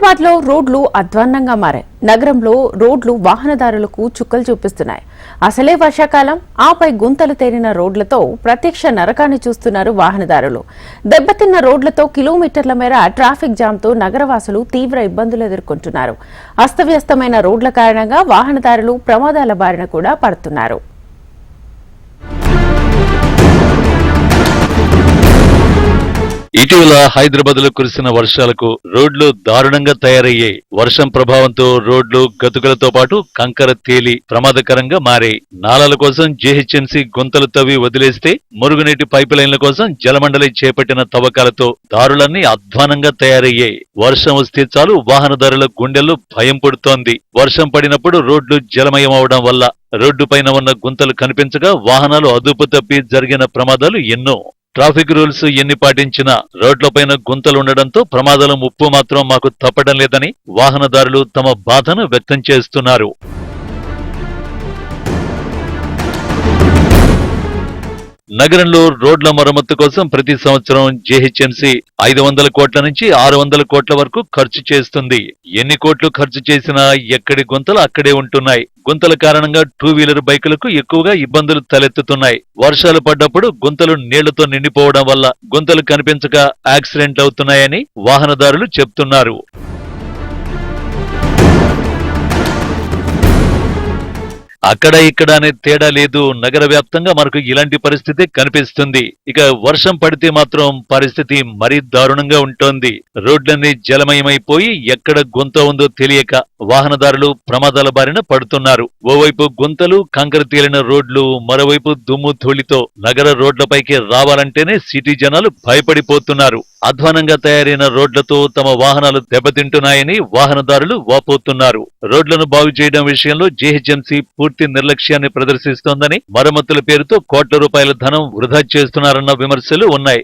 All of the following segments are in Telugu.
హైదరాబాద్లో రోడ్లు అధ్వాన్నంగా మారాయి. నగరంలో రోడ్లు వాహనదారులకు చుక్కలు చూపిస్తున్నాయి. అసలే వర్షాకాలం ఆపై గుంతలు తేరిన రోడ్లతో ప్రత్యక్ష నరకాన్ని చూస్తున్నారు వాహనదారులు. దెబ్బతిన్న రోడ్లతో కిలోమీటర్ల మేర ట్రాఫిక్ జామ్తో నగరవాసులు తీవ్ర ఇబ్బందులు ఎదుర్కొంటున్నారు. అస్తవ్యస్తమైన రోడ్ల కారణంగా వాహనదారులు ప్రమాదాల బారిన కూడా పడుతున్నారు. ఇటీవల హైదరాబాద్లో కురిసిన వర్షాలకు రోడ్లు దారుణంగా తయారయ్యాయి. వర్షం ప్రభావంతో రోడ్లు గతుకులతో పాటు కంకర తేలి ప్రమాదకరంగా మారాయి. నాలాల కోసం జేహెచ్ఎంసీ గుంతలు తవ్వి వదిలేస్తే మురుగునీటి పైపు లైన్ల కోసం జలమండలి చేపట్టిన తవ్వకాలతో దారులన్నీ అధ్వానంగా తయారయ్యాయి. వర్షం వస్తే చాలు వాహనదారుల గుండెల్లో భయం పుడుతోంది. వర్షం పడినప్పుడు రోడ్లు జలమయం అవడం వల్ల రోడ్డు పైన ఉన్న గుంతలు కనిపించగా వాహనాలు అదుపు తప్పి జరిగిన ప్రమాదాలు ఎన్నో. ట్రాఫిక్ రూల్స్ ఎన్ని పాటించినా రోడ్లపైన గుంతలుండడంతో ప్రమాదాల ముప్పు మాత్రం మాకు తప్పడం లేదని వాహనదారులు తమ బాధను వ్యక్తం చేస్తున్నారు. నగరంలో రోడ్ల మరమ్మతు కోసం ప్రతి సంవత్సరం జేహెచ్ఎంసీ ఐదు వందల కోట్ల నుంచి ఆరు వందల కోట్ల వరకు ఖర్చు చేస్తుంది. ఎన్ని కోట్లు ఖర్చు చేసినా ఎక్కడి గుంతలు అక్కడే ఉంటున్నాయి. గుంతల కారణంగా టూ వీలర్ బైకులకు ఎక్కువగా ఇబ్బందులు తలెత్తుతున్నాయి. వర్షాలు పడ్డప్పుడు గుంతలు నీళ్ళతో నిండిపోవడం వల్ల గుంతలు కనిపించక యాక్సిడెంట్ అవుతున్నాయని వాహనదారులు చెప్తున్నారు. అక్కడ ఇక్కడ అనే తేడా లేదు. నగర వ్యాప్తంగా మనకు ఇలాంటి పరిస్థితి కనిపిస్తుంది. ఇక వర్షం పడితే మాత్రం పరిస్థితి మరీ దారుణంగా ఉంటోంది. రోడ్లన్నీ జలమయమైపోయి ఎక్కడ గుంత ఉందో తెలియక వాహనదారులు ప్రమాదాల బారిన పడుతున్నారు. ఓవైపు గుంతలు కంకర తేలిన రోడ్లు మరోవైపు దుమ్ము ధూళితో నగర రోడ్లపైకి రావాలంటేనే సిటీ జనాలు భయపడిపోతున్నారు. అధ్వానంగా తయారైన రోడ్లతో తమ వాహనాలు దెబ్బతింటున్నాయని వాహనదారులు వాపోతున్నారు. రోడ్లను బాగు చేయడం విషయంలో జేహెచ్ఎంసీ పూర్తి నిర్లక్ష్యాన్ని ప్రదర్శిస్తోందని మరమ్మతుల పేరుతో కోట్ల రూపాయల ధనం వృధా చేస్తున్నారన్న విమర్శలు ఉన్నాయి.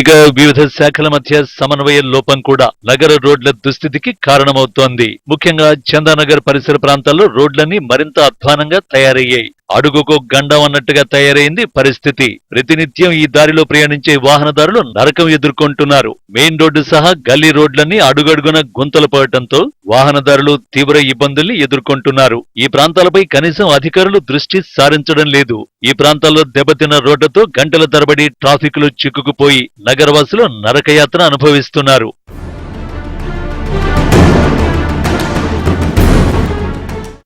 ఇక వివిధ శాఖల మధ్య సమన్వయ లోపం కూడా నగర రోడ్ల దుస్థితికి కారణమవుతోంది. ముఖ్యంగా చందానగర్ పరిసర ప్రాంతాల్లో రోడ్లన్నీ మరింత అధ్వానంగా తయారయ్యాయి. అడుగుకు గండం అన్నట్టుగా తయారైంది పరిస్థితి. ప్రతినిత్యం ఈ దారిలో ప్రయాణించే వాహనదారులు నరకం ఎదుర్కొంటున్నారు. మెయిన్ రోడ్డు సహా గల్లీ రోడ్లన్నీ అడుగడుగున గుంతలు పడటంతో వాహనదారులు తీవ్ర ఇబ్బందుల్ని ఎదుర్కొంటున్నారు. ఈ ప్రాంతాలపై కనీసం అధికారులు దృష్టి సారించడం లేదు. ఈ ప్రాంతాల్లో దెబ్బతిన్న రోడ్లతో గంటల తరబడి ట్రాఫిక్లు చిక్కుకుపోయి నగరవాసులు నరకయాత్ర అనుభవిస్తున్నారు.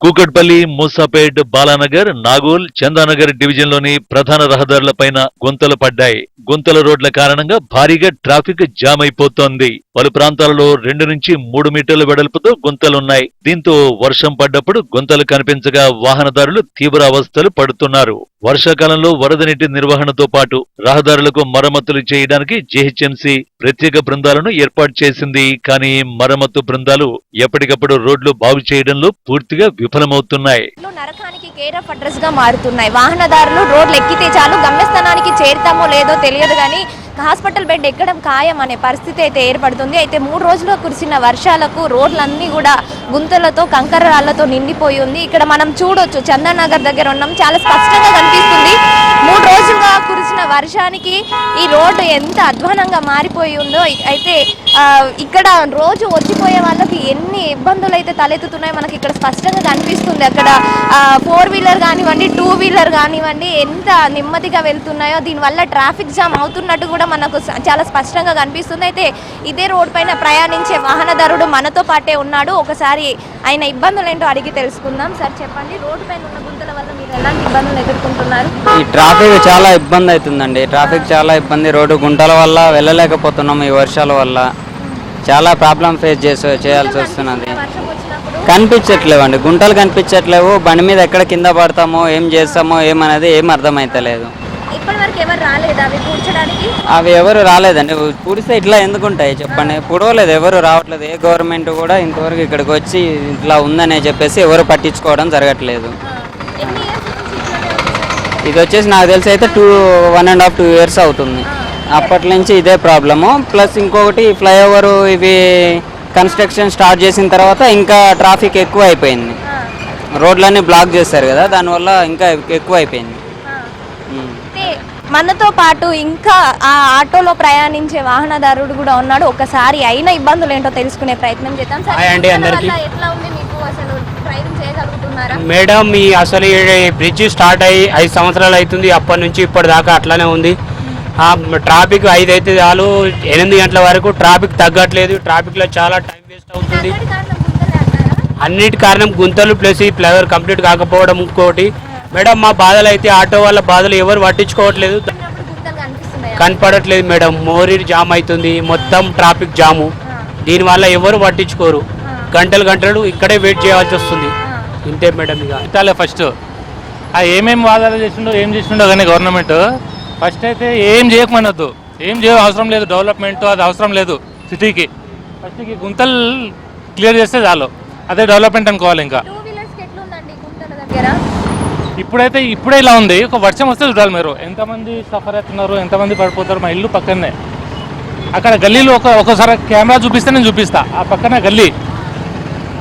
కూకట్పల్లి మూసాపేట్ బాలానగర్ నాగోల్ చందానగర్ డివిజన్లోని ప్రధాన రహదారులపైన గుంతలు పడ్డాయి. గుంతల రోడ్ల కారణంగా భారీగా ట్రాఫిక్ జామ్ అయిపోతోంది. పలు ప్రాంతాలలో రెండు నుంచి మూడు మీటర్ల వెడల్పుతో గుంతలున్నాయి. దీంతో వర్షం పడ్డప్పుడు గుంతలు కనిపించగా వాహనదారులు తీవ్ర అవస్థలు పడుతున్నారు. వర్షాకాలంలో వరద నీటి నిర్వహణతో పాటు రహదారులకు మరమ్మతులు చేయడానికి జీహెచ్ఎంసీ ప్రత్యేక బృందాలను ఏర్పాటు చేసింది. కానీ మరమ్మతు బృందాలు ఎప్పటికప్పుడు రోడ్లు బాగు చేయడంలో పూర్తిగా విఫలమవుతున్నాయి. నరకానికి కేర్ ఆఫ్ అడ్రస్గా మారుతున్నాయి. వాహనదారులు రోడ్లు ఎక్కితే చాలు గమ్యస్థానానికి చేరుతామో లేదో తెలియదు కానీ హాస్పిటల్ బెడ్ ఎక్కడం ఖాయం అనే పరిస్థితి అయితే ఏర్పడుతుంది. అయితే మూడు రోజులు కురిసిన వర్షాలకు రోడ్లన్నీ కూడా గుంతలతో కంకర రాళ్ళతో నిండిపోయి ఉంది. ఇక్కడ మనం చూడొచ్చు చందనగర్ దగ్గర ఉన్నాం. చాలా స్పష్టంగా కనిపిస్తుంది. మూడు రోజులుగా కురిసిన వర్షానికి ఈ రోడ్డు ఎంత అధ్వానంగా మారిపోయి ఉందో. అయితే ఇక్కడ రోజు వచ్చిపోయే వాళ్ళకి ఎన్ని ఇబ్బందులు అయితే తలెత్తుతున్నాయో మనకి ఇక్కడ స్పష్టంగా కనిపిస్తుంది. అక్కడ ఫోర్ వీలర్ కానివ్వండి టూ వీలర్ కానివ్వండి ఎంత నెమ్మదిగా వెళ్తున్నాయో. దీనివల్ల ట్రాఫిక్ జామ్ అవుతున్నట్టు కూడా మనకు చాలా స్పష్టంగా కనిపిస్తుంది. అయితే ఇదే రోడ్ పైన ప్రయాణించే వాహనదారుడు మనతో పాటే ఉన్నాడు. ఒకసారి ఆయన ఇబ్బందులు ఏంటో అడిగి తెలుసుకుందాం. సార్ చెప్పండి. రోడ్డు పైన ఉన్న గుంతల వల్ల మీరు ఎలాంటి ఇబ్బందులు ఎదుర్కొంటున్నారు? ఈ ట్రాఫిక్ చాలా ఇబ్బంది అవుతుందండి. ట్రాఫిక్ చాలా ఇబ్బంది. రోడ్డు గుంటల వల్ల వెళ్ళలేకపోతున్నాం ఈ వర్షాల వల్ల. చాలా ప్రాబ్లం ఫేస్ చేసి చేయాల్సి వస్తున్నది. వచ్చినప్పుడు కనిపించట్లేవండి. గుంటలు కనిపించట్లేవు. బండి మీద ఎక్కడ కింద పడతామో ఏం చేస్తామో ఏమనేది ఏం అర్థమైతలేదు. ఎవరు రాలేదా? అవి ఎవరు రాలేదండి. పూడిస్తే ఇట్లా ఎందుకు ఉంటాయి చెప్పండి. పుడవలేదు. ఎవరు రావట్లేదు. ఏ గవర్నమెంట్ కూడా ఇంతవరకు ఇక్కడికి వచ్చి ఇట్లా ఉందనే చెప్పేసి ఎవరు పట్టించుకోవడం జరగట్లేదు? ఇది వచ్చేసి నాకు తెలిసి అయితే two one and half two years అవుతుంది. అప్పటి నుంచి ఇదే ప్రాబ్లము. ప్లస్ ఇంకొకటి ఫ్లైఓవర్ ఇవి కన్స్ట్రక్షన్ స్టార్ట్ చేసిన తర్వాత ఇంకా ట్రాఫిక్ ఎక్కువ అయిపోయింది రోడ్లన్నీ బ్లాక్ చేశారు కదా. దానివల్ల ఇంకా ఎక్కువ అయిపోయింది మనతో పాటు ఇంకా ఆ ఆటోలో ప్రయాణించే వాహనదారుడు కూడా ఉన్నాడు. ఒకసారి అయిన ఇబ్బందులు ఏంటో తెలుసుకునే ప్రయత్నం చేద్దాం. ఎట్లా ఉంది మీకు అసలు డ్రైవింగ్ చేయగలుగుతున్నారా? మేడం ఈ అసలు ఈ బ్రిడ్జ్ స్టార్ట్ అయ్యి ఐదు సంవత్సరాలు అవుతుంది. అప్పటి నుంచి ఇప్పటిదాకా అట్లానే ఉంది. ఆ ట్రాఫిక్ ఐదు అయితే చాలు. ఎనిమిది గంటల వరకు ట్రాఫిక్ తగ్గట్లేదు. ట్రాఫిక్లో చాలా టైం వేస్ట్ అవుతుంది. అన్నిటి కారణం గుంతలే ప్లస్ ఈ ఫ్లైఓవర్ కంప్లీట్ కాకపోవడం ఇంకోటి. మేడం మా బాధలు అయితే ఆటో వాళ్ళ బాధలు ఎవరు పట్టించుకోవట్లేదు? కనపడట్లేదు మేడం మోరీ జామ్ అవుతుంది మొత్తం ట్రాఫిక్ జాము. దీనివల్ల ఎవరు పట్టించుకోరు. గంటలు గంటలు ఇక్కడే వెయిట్ చేయాల్సి వస్తుంది. ఇంతే మేడం ఇక. పెట్టాలి ఫస్ట్. ఆ ఏమేమి వాదాలు చేసిండో ఏం చేసిండో కానీ గవర్నమెంట్ ఫస్ట్ అయితే ఏం చేయకమనొద్దు. ఏం చేయ అవసరం లేదు డెవలప్మెంట్ అది అవసరం లేదు సిటీకి. ఫస్ట్ ఈ గుంతలు క్లియర్ చేస్తే చాలు. అదే డెవలప్మెంట్ అనుకోవాలి ఇంకా. ఇప్పుడైతే ఇప్పుడే ఇలా ఉంది. ఒక వర్షం వస్తే చూడాలి మీరు. ఎంతమంది సఫర్ అవుతున్నారు? ఎంతమంది పడిపోతారు? మా ఇల్లు పక్కనే. అక్కడ గల్లీలో ఒక ఒకసారి కెమెరా చూపిస్తే నేను చూపిస్తా. ఆ పక్కన గల్లీ.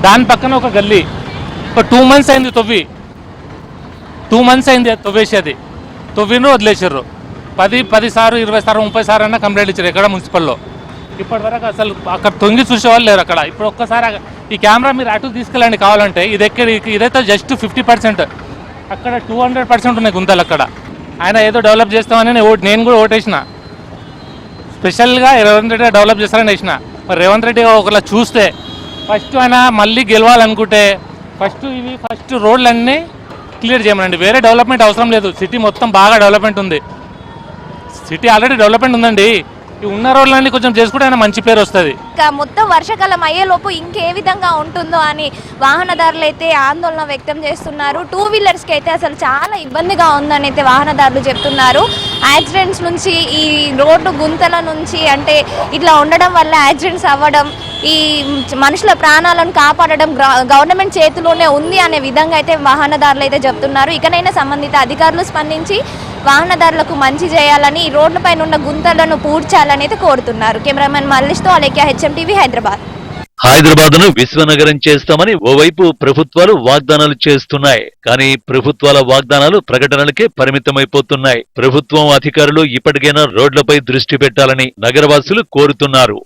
దాని పక్కన ఒక గల్లీ. ఒక టూ మంత్స్ అయింది తొవ్వి. టూ మంత్స్ అయింది అది తొవ్వేసేది. తొవ్విను వదిలేసారు పది పది సార్లు ఇరవై సార్లు ముప్పై సార్లు అన్న కంప్లైంట్ ఇచ్చారు ఎక్కడ మున్సిపల్లో. ఇప్పటి వరకు అసలు అక్కడ తొంగి చూసేవాళ్ళు లేరు అక్కడ. ఇప్పుడు ఒక్కసారి ఈ కెమెరా మీరు అటు తీసుకెళ్ళండి కావాలంటే ఇది ఎక్కడ ఇదైతే జస్ట్ ఫిఫ్టీ పర్సెంట్ అక్కడ టూ హండ్రెడ్ పర్సెంట్ ఉన్నాయి గుంతలు అక్కడ. ఆయన ఏదో డెవలప్ చేస్తామని నేను ఓట్ నేను కూడా ఓటేసిన. స్పెషల్గా రేవంత్ రెడ్డి డెవలప్ చేస్తారని వేసిన. మరి రేవంత్ రెడ్డి ఒకలా చూస్తే ఫస్ట్ ఆయన మళ్ళీ గెలవాలనుకుంటే ఫస్ట్ ఇవి ఫస్ట్ రోడ్లన్నీ క్లియర్ చేయమనండి. వేరే డెవలప్మెంట్ అవసరం లేదు. సిటీ మొత్తం బాగా డెవలప్మెంట్ ఉంది. సిటీ ఆల్రెడీ డెవలప్మెంట్ ఉందండి. ఈ ఉన్న రోడ్లన్నీ కొంచెం చేసుకుంటే ఆయన మంచి పేరు వస్తుంది. ఇంకా మొత్తం వర్షాకాలం అయ్యేలోపు ఇంకే విధంగా ఉంటుందో అని వాహనదారులు అయితే ఆందోళన వ్యక్తం చేస్తున్నారు. టూ వీలర్స్కి అయితే అసలు చాలా ఇబ్బందిగా ఉందని అయితే వాహనదారులు చెప్తున్నారు. యాక్సిడెంట్స్ నుంచి ఈ రోడ్డు గుంతల నుంచి అంటే ఇట్లా ఉండడం వల్ల యాక్సిడెంట్స్ అవ్వడం ఈ మనుషుల ప్రాణాలను కాపాడడం గవర్నమెంట్ చేతిలోనే ఉంది అనే విధంగా అయితే వాహనదారులు అయితే చెప్తున్నారు. ఇకనైనా సంబంధిత అధికారులు స్పందించి వాహనదారులకు మంచి చేయాలని ఈ రోడ్లపైన ఉన్న గుంతలను పూడ్చాలని అయితే కోరుతున్నారు. కెమెరామెన్ మల్లిష్తో అలేఖ్య దేశం టీవీ హైదరాబాద్. హైదరాబాద్ను విశ్వనగరం చేస్తామని ఓవైపు ప్రభుత్వాలు వాగ్దానాలు చేస్తున్నాయి. కానీ ప్రభుత్వాల వాగ్దానాలు ప్రకటనలకే పరిమితమైపోతున్నాయి. ప్రభుత్వం అధికారులు ఇప్పటికైనా రోడ్లపై దృష్టి పెట్టాలని నగరవాసులు కోరుతున్నారు.